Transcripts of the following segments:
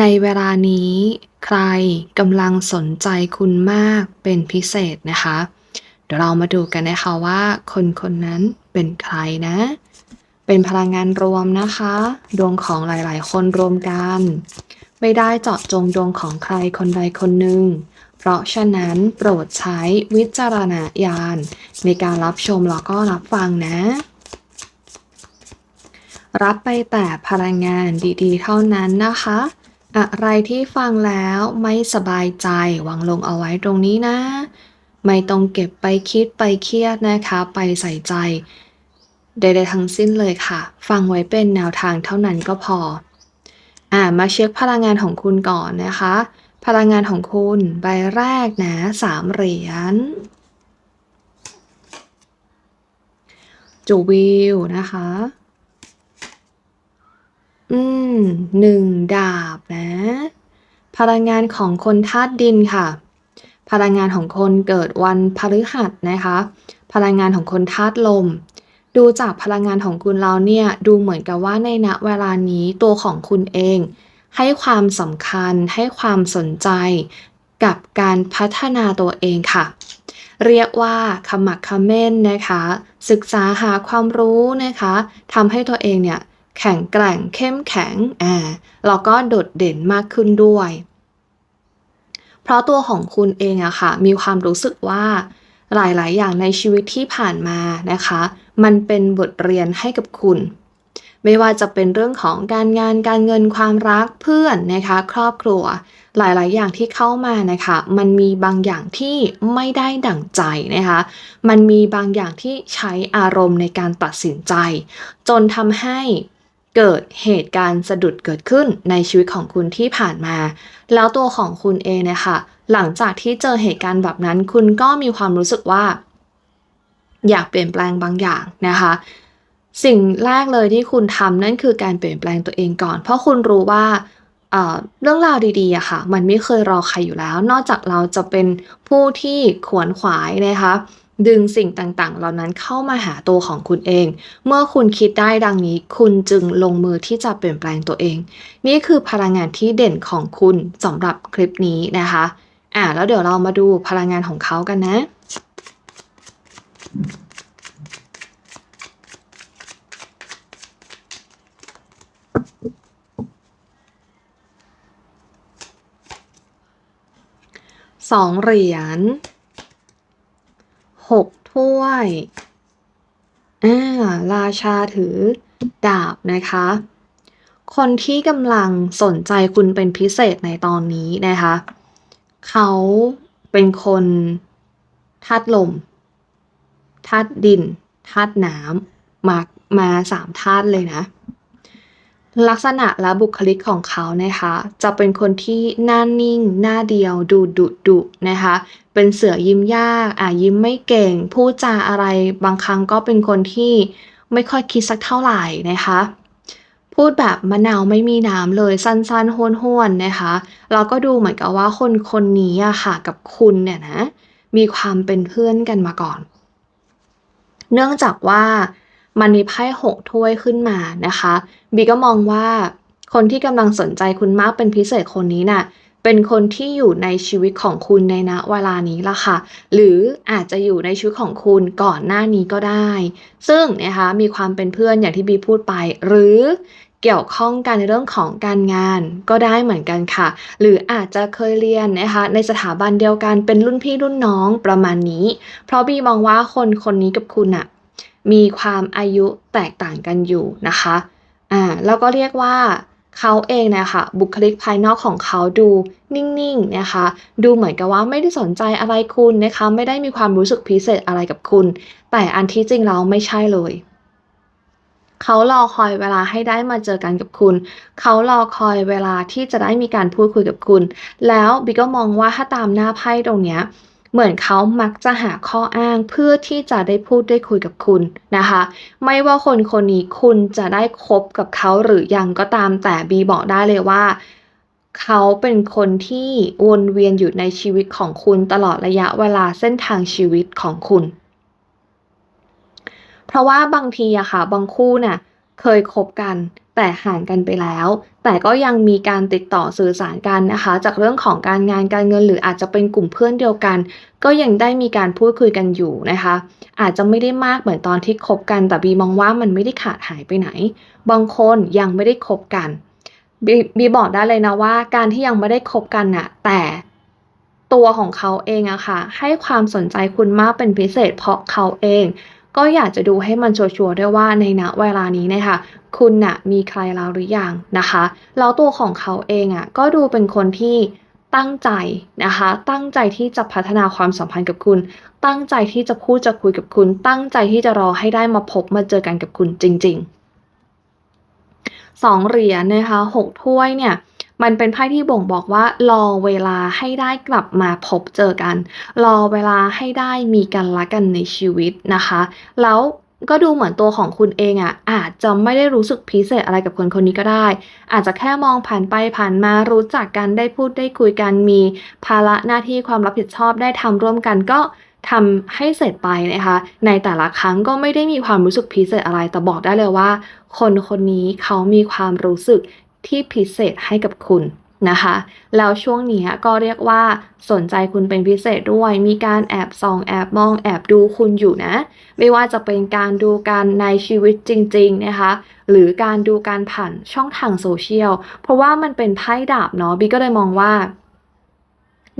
ในเวลานี้ใครกำลังสนใจคุณมากเป็นพิเศษนะคะ เดี๋ยวเรามาดูกันนะคะว่า คนคนนั้นเป็นใครนะ เป็นพลังงานรวมนะคะ ดวงของหลายๆ คนรวมกัน ไม่ได้เจาะจงดวงของใครคนใดคนหนึ่ง เพราะฉะนั้นโปรดใช้วิจารณญาณในการรับชมแล้วก็รับฟังนะรับไปแต่พลังงานดีๆ เท่านั้นนะคะ อะไรที่ฟังแล้วไม่สบายใจวางลงเอาไว้ตรงนี้นะ ไม่ต้องเก็บไปคิดไปเครียดนะคะ ไปใส่ใจใดๆทั้งสิ้นเลยค่ะ ฟังไว้เป็นแนวทางเท่านั้นก็พออ่ามาเช็คพลังงานของคุณก่อนนะคะ พลังงานของคุณใบแรกนะสามเหรียญจูวิวนะคะ อืมหนึ่งดาบนะ พลังงานของคนธาตุดินค่ะ พลังงานของคนเกิดวันพฤหัสนะคะ พลังงานของคนธาตุลม ดูจากพลังงานของคุณเราเนี่ยดูเหมือนกับว่าในณเวลานี้ตัวของคุณเอง ให้ความสำคัญให้ความสนใจกับการพัฒนาตัวเองค่ะ เรียกว่าขมักเขม้นนะคะ ศึกษาหาความรู้นะคะทำให้ตัวเองเนี่ย แข็งแกร่งเข้มแข็งอ่าแล้วก็โดดเด่นมากขึ้นด้วย เพราะตัวของคุณเองอะค่ะ มีความรู้สึกว่าหลาย ๆ อย่างในชีวิตที่ผ่านมานะคะ มันเป็นบทเรียนให้กับคุณ ไม่ว่าจะเป็นเรื่องของการงานการเงินความรักเพื่อนนะคะ ครอบครัว หลาย ๆ อย่างที่เข้ามานะคะ มันมีบางอย่างที่ไม่ได้ดั่งใจนะคะ มันมีบางอย่างที่ใช้อารมณ์ในการตัดสินใจ จนทำให้ เกิดเหตุการณ์สะดุดเกิดขึ้นในชีวิตของคุณที่ผ่านมา แล้วตัวของคุณเองเนะคะหลังจากที่เจอเหตุการณ์แบบนั้น คุณก็มีความรู้สึกว่า อยากเปลี่ยนแปลงบางอย่างนะคะ สิ่งแรกเลยที่คุณทำนั่นคือการเปลี่ยนแปลงตัวเองก่อน เพราะคุณรู้ว่าเอ่อเรื่องราวดีๆอะค่ะ มันไม่เคยรอใครอยู่แล้ว นอกจากเราจะเป็นผู้ที่ขวนขวายนะคะ ดึงสิ่งต่างๆ เหล่านั้นเข้ามาหาตัวของคุณเอง เมื่อคุณคิดได้ดังนี้ คุณจึงลงมือที่จะเปลี่ยนแปลงตัวเอง นี่คือพลังงานที่เด่นของคุณสำหรับคลิปนี้นะคะ อ่าแล้วเดี๋ยวเรามาดูพลังงานของเขากันนะสองเหรียญ หกถ้วยอ่าราชาถือดาบนะคะ คนที่กำลังสนใจคุณเป็นพิเศษในตอนนี้นะคะ เขาเป็นคนธาตุลมธาตุดินธาตุน้ำมามาสามธาตุเลยนะ ลักษณะและบุคลิกของเขานะคะ จะเป็นคนที่หน้านิ่ง หน้าเดียว ดูดุดุนะคะ เป็นเสือยิ้มยาก อ่ายิ้มไม่เก่ง พูดจาอะไรบางครั้งก็เป็นคนที่ไม่ค่อยคิดสักเท่าไหร่นะคะ พูดแบบมะนาวไม่มีน้ำเลยสั้นๆห้วนๆนะคะเราก็ดูเหมือนกับว่าคนคนนี้อะค่ะกับคุณเนี่ยนะมีความเป็นเพื่อนกันมาก่อน เนื่องจากว่า มันมีไพ่หกถ้วยขึ้นมานะคะบีก็มองว่าคนที่กำลังสนใจคุณมากเป็นพิเศษคนนี้น่ะเป็นคนที่อยู่ในชีวิตของคุณในณเวลานี้ละค่ะ หรืออาจจะอยู่ในชีวิตของคุณก่อนหน้านี้ก็ได้ ซึ่งนะคะมีความเป็นเพื่อนอย่างที่บีพูดไป หรือเกี่ยวข้องกันในเรื่องของการงานก็ได้เหมือนกันค่ะ หรืออาจจะเคยเรียนนะคะในสถาบันเดียวกันเป็นรุ่นพี่รุ่นน้องประมาณนี้ เพราะบีมองว่าคนคนนี้กับคุณอะ มีความอายุแตกต่างกันอยู่นะคะอ่าแล้วก็เรียกว่าเขาเองเนะคะบุคลิกภายนอกของเขาดูนิ่งๆนะคะ ดูเหมือนกับว่าไม่ได้สนใจอะไรคุณนะคะ ไม่ได้มีความรู้สึกพิเศษอะไรกับคุณ แต่อันที่จริงแล้วไม่ใช่เลยเขารอคอยเวลาให้ได้มาเจอกันกับคุณ เขารอคอยเวลาที่จะได้มีการพูดคุยกับคุณ แล้วบิ๊กก็มองว่าถ้าตามหน้าไพ่ตรงเนี้ย เหมือนเขามักจะหาข้ออ้างเพื่อที่จะได้พูดได้คุยกับคุณนะคะ ไม่ว่าคนคนนี้คุณจะได้คบกับเขาหรือยังก็ตามแต่บีบอกได้เลยว่า เขาเป็นคนที่วนเวียนอยู่ในชีวิตของคุณตลอดระยะเวลาเส้นทางชีวิตของคุณ เพราะว่าบางทีอะค่ะบางคู่เนี่ยเคยคบกัน แต่ห่างกันไปแล้ว แต่ก็ยังมีการติดต่อสื่อสารกันนะคะ จากเรื่องของการงานการเงิน หรืออาจจะเป็นกลุ่มเพื่อนเดียวกัน ก็ยังได้มีการพูดคุยกันอยู่นะคะ อาจจะไม่ได้มากเหมือนตอนที่คบกัน แต่บีมองว่ามันไม่ได้ขาดหายไปไหน บางคนยังไม่ได้คบกันบีบีบอกได้เลยนะว่าการที่ยังไม่ได้คบกันน่ะ แต่ตัวของเขาเองอะค่ะ ให้ความสนใจคุณมากเป็นพิเศษเพราะเขาเอง ก็อยากจะดูให้มันชัวร์ๆด้วยว่าในณเวลานี้เนี่ยค่ะคุณน่ะมีใครแล้วหรือยังนะคะแล้วตัวของเขาเองอะก็ดูเป็นคนที่ตั้งใจนะคะตั้งใจที่จะพัฒนาความสัมพันธ์กับคุณ ตั้งใจที่จะพูดจะคุยกับคุณ ตั้งใจที่จะรอให้ได้มาพบมาเจอกันกับคุณจริงๆสองเหรียญนะคะหกถ้วยเนี่ย มันเป็นไพ่ที่บ่งบอกว่ารอเวลาให้ได้กลับมาพบเจอกัน รอเวลาให้ได้มีกันละกันในชีวิตนะคะ แล้วก็ดูเหมือนตัวของคุณเองอะ่ะอาจจะไม่ได้รู้สึกพิเศษอะไรกับคนคนนี้ก็ได้ อาจจะแค่มองผ่านไปผ่านมารู้จักกันได้พูดได้คุยกันมีภาระหน้าที่ความรับผิดชอบได้ทำร่วมกันก็ทำให้เสร็จไปนะคะ ในแต่ละครั้งก็ไม่ได้มีความรู้สึกพิเศษอะไรแต่บอกได้เลยว่า คนคนนี้เขามีความรู้สึก ที่พิเศษให้กับคุณนะคะ แล้วช่วงนี้ก็เรียกว่าสนใจคุณเป็นพิเศษด้วย มีการแอบส่องแอบมองแอบดูคุณอยู่นะ ไม่ว่าจะเป็นการดูการในชีวิตจริง ๆ นะคะ หรือการดูการผ่านช่องทางโซเชียล เพราะว่ามันเป็นไพ่ดาบเนาะบีก็เลยมองว่า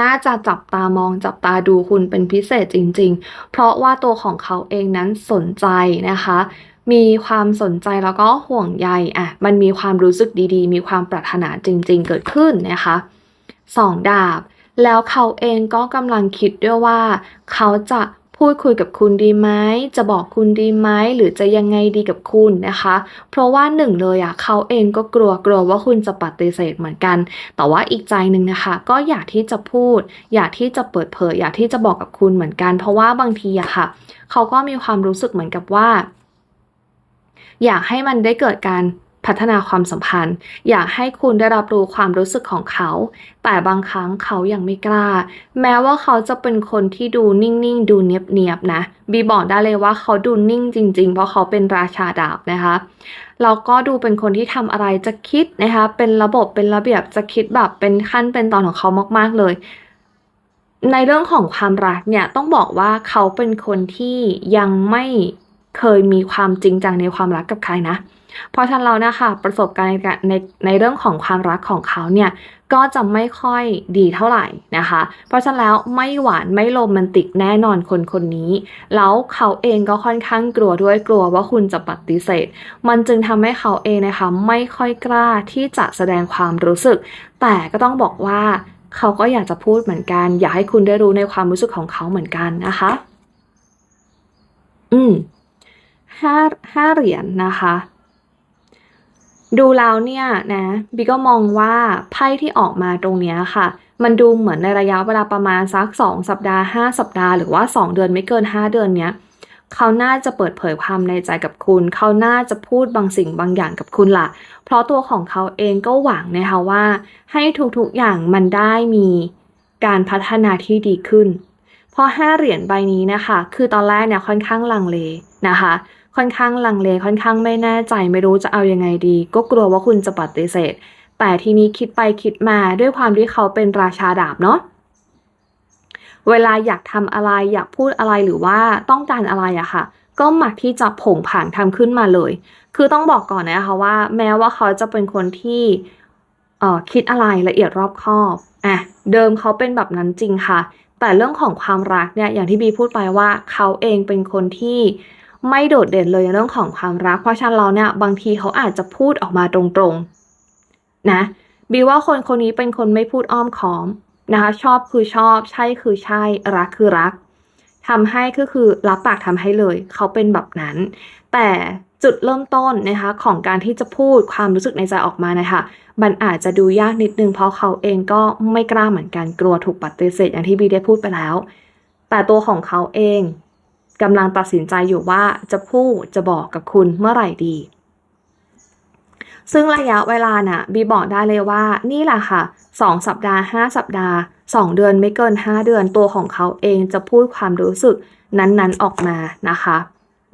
น่าจะจับตามองจับตาดูคุณเป็นพิเศษจริง ๆ เพราะว่าตัวของเขาเองนั้นสนใจนะคะ มีความสนใจแล้วก็ห่วงใยอะมันมีความรู้สึกดีๆ มีความปรารถนาจริง ๆ เกิดขึ้นนะคะสองดาบ แล้วเขาเองก็กำลังคิดด้วยว่า เขาจะ พูดคุยกับคุณดีไหมจะบอกคุณดีไหมหรือจะยังไงดีกับคุณนะคะ เพราะว่าหนึ่งเลยอะเขาเองก็กลัวกลัวว่าคุณจะปฏิเสธเหมือนกัน แต่ว่าอีกใจหนึ่งนะคะ ก็อยากที่จะพูด อยากที่จะเปิดเผย อยากที่จะบอกกับคุณเหมือนกัน เพราะว่าบางทีอะค่ะ เขาก็มีความรู้สึกเหมือนกับว่า อยากให้มันได้เกิดการ พัฒนาความสัมพันธ์ อยากให้คุณได้รับรู้ความรู้สึกของเขา แต่บางครั้งเขายังไม่กล้า แม้ว่าเขาจะเป็นคนที่ดูนิ่งๆ ดูเนียบๆนะ บีบอกได้เลยว่าเขาดูนิ่งจริง ๆ เพราะเขาเป็นราชาดาบนะคะแล้วก็ดูเป็นคนที่ทำอะไรจะคิดนะคะ เป็นระบบเป็นระเบียบจะคิดแบบเป็นขั้นเป็นตอนของเขามากๆเลย ในเรื่องของความรักเนี่ยต้องบอกว่าเขาเป็นคนที่ยังไม่ เคยมีความจริงจังในความรักกับใครนะ เพราะฉะนั้นเรานะคะประสบการณ์ในในในเรื่องของความรักของเขาเนี่ยก็จะไม่ค่อยดีเท่าไหร่นะคะ เพราะฉะนั้นแล้วไม่หวานไม่โรแมนติกแน่นอนคนคนนี้ แล้วเขาเองก็ค่อนข้างกลัวด้วยกลัวว่าคุณจะปฏิเสธ มันจึงทำให้เขาเองนะคะไม่ค่อยกล้าที่จะแสดงความรู้สึก แต่ก็ต้องบอกว่าเขาก็อยากจะพูดเหมือนกัน อยากให้คุณได้รู้ในความรู้สึกของเขาเหมือนกันนะคะ อืม ห้าห้าเหรียญนะคะ ดูแล้วเนี่ยนะบีก็มองว่าไพ่ที่ออกมาตรงเนี้ยค่ะ มันดูเหมือนในระยะเวลาประมาณสักสองสัปดาห์ห้าสัปดาห์หรือว่าสองเดือนไม่เกินห้าเดือนเนี้ยเขาน่าจะเปิดเผยความในใจกับคุณ เขาน่าจะพูดบางสิ่งบางอย่างกับคุณล่ะ เพราะตัวของเขาเองก็หวังนะคะว่า ให้ทุกๆอย่างมันได้มีการพัฒนาที่ดีขึ้น เพราะห้าเหรียญใบนี้นะคะ คือตอนแรกเนี่ยค่อนข้างลังเลนะคะ ค่อนข้างลังเลค่อนข้างไม่แน่ใจไม่รู้จะเอายังไงดี ก็กลัวว่าคุณจะปฏิเสธ แต่ทีนี้คิดไปคิดมาด้วยความที่เขาเป็นราชาดาบเนาะเวลาอยากทำอะไรอยากพูดอะไรหรือว่าต้องการอะไรอะค่ะ ก็มักที่จะผงผางทำขึ้นมาเลย คือต้องบอกก่อนนะคะว่า แม้ว่าเขาจะเป็นคนที่คิดอะไรละเอียดรอบคอบอะเดิมเขาเป็นแบบนั้นจริงค่ะ แต่เรื่องของความรักเนี่ยอย่างที่บีพูดไปว่าเขาเองเป็นคนที่ ไม่โดดเด่นเลยในเรื่องของความรัก เพราะฉะนั้นเราเนี่ยบางทีเขาอาจจะพูดออกมาตรงๆนะบีว่าคนคนนี้เป็นคนไม่พูดอ้อมค้อมนะคะชอบคือชอบใช่คือใช่รักคือรักทำให้ก็คือรับปากทำให้เลย เขาเป็นแบบนั้น แต่จุดเริ่มต้นนะคะของการที่จะพูดความรู้สึกในใจออกมานะคะมันอาจจะดูยากนิดนึงเพราะเขาเองก็ไม่กล้าเหมือนกันกลัวถูกปฏิเสธอย่างที่บีได้พูดไปแล้ว แต่ตัวของเขาเอง กำลังตัดสินใจอยู่ว่าจะพูดจะบอกกับคุณเมื่อไหร่ดี ซึ่งระยะเวลาน่ะบีบอกได้เลยว่านี่แหละค่ะสองสัปดาห์ห้าสัปดาห์สองเดือนไม่เกินห้าเดือนตัวของเขาเองจะพูดความรู้สึกนั้นๆออกมานะคะ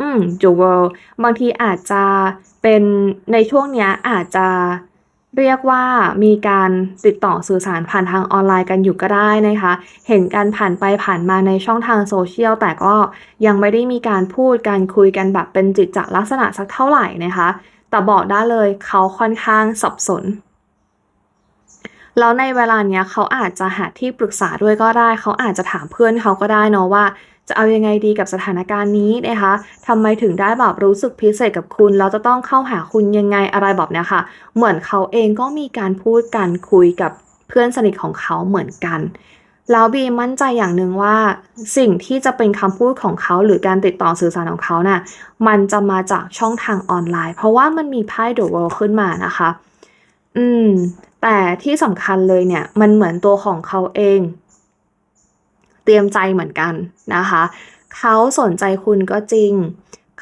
อืม the world บางทีอาจจะเป็นในช่วงเนี้ยอาจจะ เรียกว่ามีการติดต่อสื่อสารผ่านทางออนไลน์กันอยู่ก็ได้นะคะ เห็นกันผ่านไปผ่านมาในช่องทางโซเชียลแต่ก็ยังไม่ได้มีการพูดการคุยกันแบบเป็นจิตจลักษณะสักเท่าไหร่นะคะ แต่บอกได้เลยเขาค่อนข้างสับสนแล้วในเวลาเนี้ยเขาอาจจะหาที่ปรึกษาด้วยก็ได้ เขาอาจจะถามเพื่อนเขาก็ได้เนาะว่า จะเอายังไงดีกับสถานการณ์นี้นะคะทำไมถึงได้แบบรู้สึกพิเศษกับคุณ เราจะต้องเข้าหาคุณยังไงอะไรแบบเนี้ยค่ะ เหมือนเขาเองก็มีการพูดกันคุยกับเพื่อนสนิทของเขาเหมือนกันแล้วบีมั่นใจอย่างหนึ่งว่า สิ่งที่จะเป็นคำพูดของเขาหรือการติดต่อสื่อสารของเขาน่ะมันจะมาจากช่องทางออนไลน์ เพราะว่ามันมีไพ่ The World ขึ้นมานะคะ อืม แต่ที่สำคัญเลยเนี่ย มันเหมือนตัวของเขาเอง เตรียมใจเหมือนกันนะคะ เขาสนใจคุณก็จริง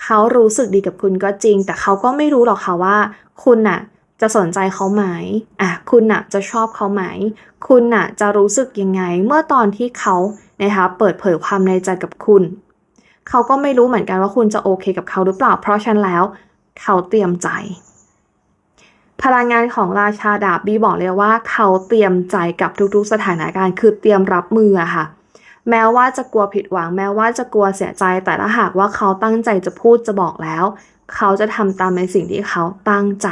เขารู้สึกดีกับคุณก็จริง แต่เขาก็ไม่รู้หรอกค่ะว่า คุณน่ะจะสนใจเขาไหมอะคุณน่ะจะชอบเขาไหม คุณน่ะจะรู้สึกยังไงเมื่อตอนที่เขานะคะเปิดเผยความในใจกับคุณ เขาก็ไม่รู้เหมือนกันว่าคุณจะโอเคกับเขาหรือเปล่า เพราะฉะนั้นแล้ว เขาเตรียมใจพลังงานของราชาดาบบีบอกเลยว่าเขาเตรียมใจกับทุกๆสถานการณ์ คือเตรียมรับมืออะค่ะ แม้ว่าจะกลัวผิดหวัง แม้ว่าจะกลัวเสียใจ แต่ถ้าหากว่าเขาตั้งใจจะพูดจะบอกแล้ว เขาจะทำตามในสิ่งที่เขาตั้งใจ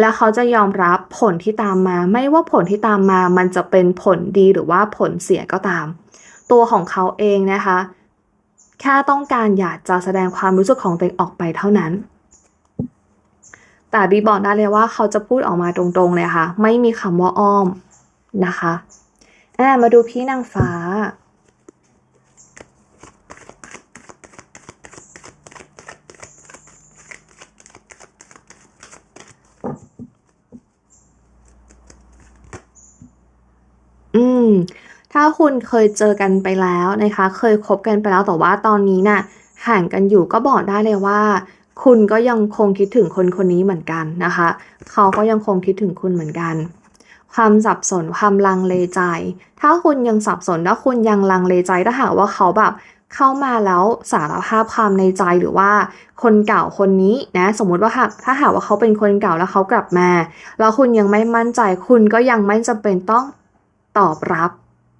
และเขาจะยอมรับผลที่ตามมา ไม่ว่าผลที่ตามมา มันจะเป็นผลดีหรือว่าผลเสียก็ตาม ตัวของเขาเองนะคะ แค่ต้องการอยากจะแสดงความรู้สึกของตัวเองออกไปเท่านั้นแต่บีบอกได้เลยว่าเขาจะพูดออกมาตรงๆเลยค่ะ ไม่มีคำว่าอ้อมนะคะอ่ามาดูพี่นางฟ้า อืม ถ้าคุณเคยเจอกันไปแล้วนะคะ เคยคบกันไปแล้วแต่ว่าตอนนี้น่ะห่างกันอยู่ก็บอกได้เลยว่า คุณก็ยังคงคิดถึงคนคนนี้เหมือนกันนะคะ เขาก็ยังคงคิดถึงคุณเหมือนกัน ความสับสนความลังเลใจ ถ้าคุณยังสับสนถ้าคุณยังลังเลใจถ้าหากว่าเขาแบบเข้ามาแล้วสารภาพความในใจหรือว่าคนเก่าคนนี้นะสมมุติว่าหากถ้าหากว่าเขาเป็นคนเก่าแล้วเขากลับมา แล้วคุณยังไม่มั่นใจ คุณก็ยังไม่จำเป็นต้องตอบรับ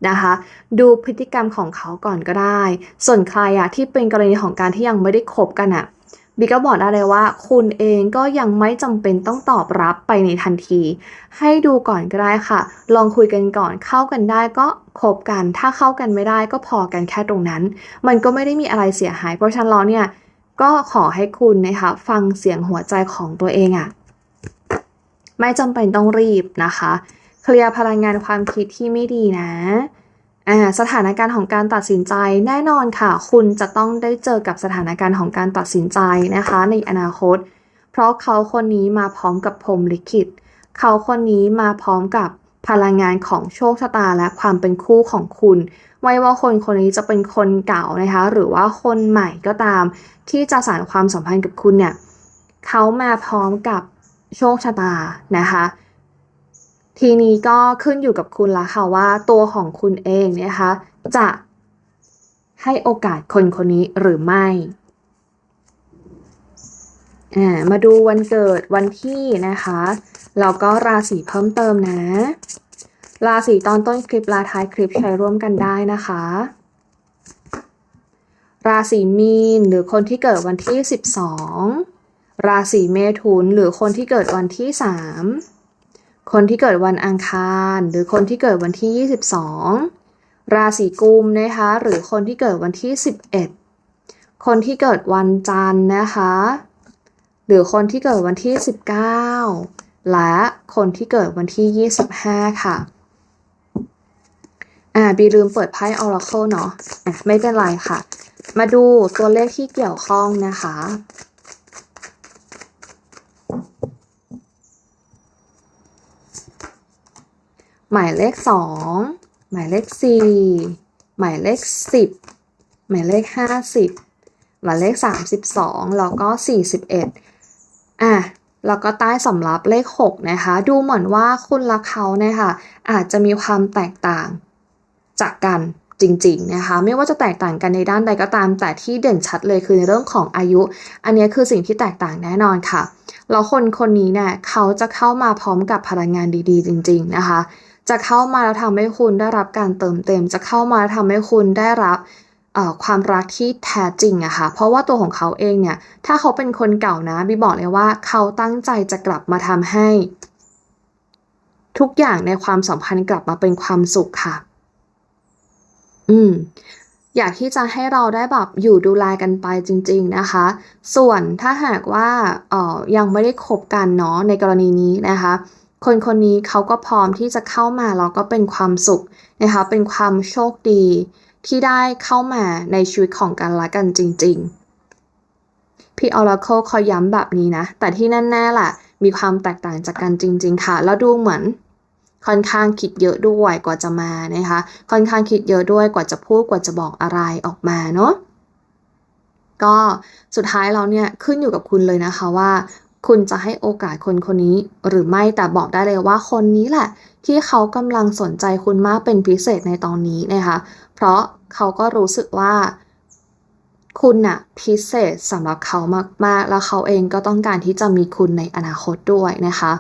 นะคะดูพฤติกรรมของเขาก่อนก็ได้ ส่วนใครอะที่เป็นกรณีของการที่ยังไม่ได้คบกันอะบิ๊กก็บอกได้เลยว่า คุณเองก็ยังไม่จำเป็นต้องตอบรับไปในทันที ให้ดูก่อนก็ได้ค่ะ ลองคุยกันก่อนเข้ากันได้ก็คบกัน ถ้าเข้ากันไม่ได้ก็พอกันแค่ตรงนั้น มันก็ไม่ได้มีอะไรเสียหาย เพราะฉะนั้นแล้วเนี่ยก็ขอให้คุณนะคะฟังเสียงหัวใจของตัวเองอะไม่จำเป็นต้องรีบนะคะ เคลียร์พลังงานความคิดที่ไม่ดีนะอ่าสถานการณ์ของการตัดสินใจแน่นอนค่ะ คุณจะต้องได้เจอกับสถานการณ์ของการตัดสินใจนะคะ ในอนาคต เพราะเขาคนนี้มาพร้อมกับพรมลิขิต เขาคนนี้มาพร้อมกับพลังงานของโชคชะตาและความเป็นคู่ของคุณ ไม่ว่าคนคนนี้จะเป็นคนเก่านะคะ หรือว่าคนใหม่ก็ตาม ที่จะสานความสัมพันธ์กับคุณเนี่ยเขามาพร้อมกับโชคชะตานะคะ ทีนี้ก็ขึ้นอยู่กับคุณละค่ะว่าตัวของคุณเองนะคะ จะให้โอกาสคนคนนี้หรือไม่อ่ามาดูวันเกิดวันที่นะคะแล้วก็ราศีเพิ่มเติมนะ ราศีตอนต้นคลิปลาท้ายคลิปใช้ร่วมกันได้นะคะ ราศีมีนหรือคนที่เกิดวันที่ 12 ราศีเมถุนหรือคนที่เกิดวันที่ 3 คนที่เกิดวันอังคาร หรือคนที่เกิดวันที่ 22 ราศีกุมนะคะ หรือคนที่เกิดวันที่ 11 คนที่เกิดวันจันทร์นะคะ หรือคนที่เกิดวันที่ 19 และคนที่เกิดวันที่ 25 ค่ะอ่าบีลืมเปิดไพ่ Oracle เนาะอะ ไม่เป็นไรค่ะ มาดูตัวเลขที่เกี่ยวข้องนะคะ หมายเลขสองหมายเลขสี่หมายเลขสิบหมายเลขห้าสิบหมายเลขสามสิบสองแล้วก็สี่สิบเอ็ดอะแล้วก็ใต้สำรับเลขหกนะคะ ดูเหมือนว่าคุณและเขาเนี่ยค่ะ อาจจะมีความแตกต่างจากกันจริงๆนะคะ ไม่ว่าจะแตกต่างกันในด้านใดก็ตาม แต่ที่เด่นชัดเลยคือในเรื่องของอายุ อันนี้คือสิ่งที่แตกต่างแน่นอนค่ะแล้วคนคนนี้เนี่ยเขาจะเข้ามาพร้อมกับพลังงานดีๆ จริง ๆนะคะ จะเข้ามาแล้วทำให้คุณได้รับการเติมเต็ม จะเข้ามาแล้วทำให้คุณได้รับความรักที่แท้จริงอะค่ะ เพราะว่าตัวของเขาเองเนี่ย ถ้าเขาเป็นคนเก่านะบีบอกเลยว่าเขาตั้งใจจะกลับมาทำให้ ทุกอย่างในความสัมพันธ์กลับมาเป็นความสุขค่ะ อืมอยากที่จะให้เราได้แบบอยู่ดูแลกันไปจริง ๆนะคะ ส่วนถ้าหากว่าออยังไม่ได้คบกันเนาะในกรณีนี้นะคะ คนคนนี้เขาก็พร้อมที่จะเข้ามาแล้วก็เป็นความสุขนะคะเป็นความโชคดี ที่ได้เข้ามาในชีวิตของกันและกันจริง ๆ พี่ Oracle คอยย้ำแบบนี้นะ แต่ที่แน่ๆแหละมีความแตกต่างจากกันจริง ๆ ค่ะ แล้วดูเหมือนค่อนข้างคิดเยอะด้วยกว่าจะมานะคะ ค่อนข้างคิดเยอะด้วยกว่าจะพูดกว่าจะบอกอะไรออกมาเนาะก็สุดท้ายแล้วเนี่ยขึ้นอยู่กับคุณเลยนะคะว่า คุณจะให้โอกาสคนคนนี้หรือไม่แต่บอกได้เลยว่าคนนี้แหละ ที่เขากำลังสนใจคุณมากเป็นพิเศษในตอนนี้นะคะ เพราะเขาก็รู้สึกว่าคุณน่ะพิเศษสำหรับเขามาก ๆ แล้วเขาเองก็ต้องการที่จะมีคุณในอนาคตด้วยนะคะ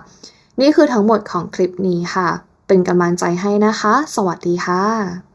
นี่คือทั้งหมดของคลิปนี้ค่ะ เป็นกำลังใจให้นะคะ สวัสดีค่ะ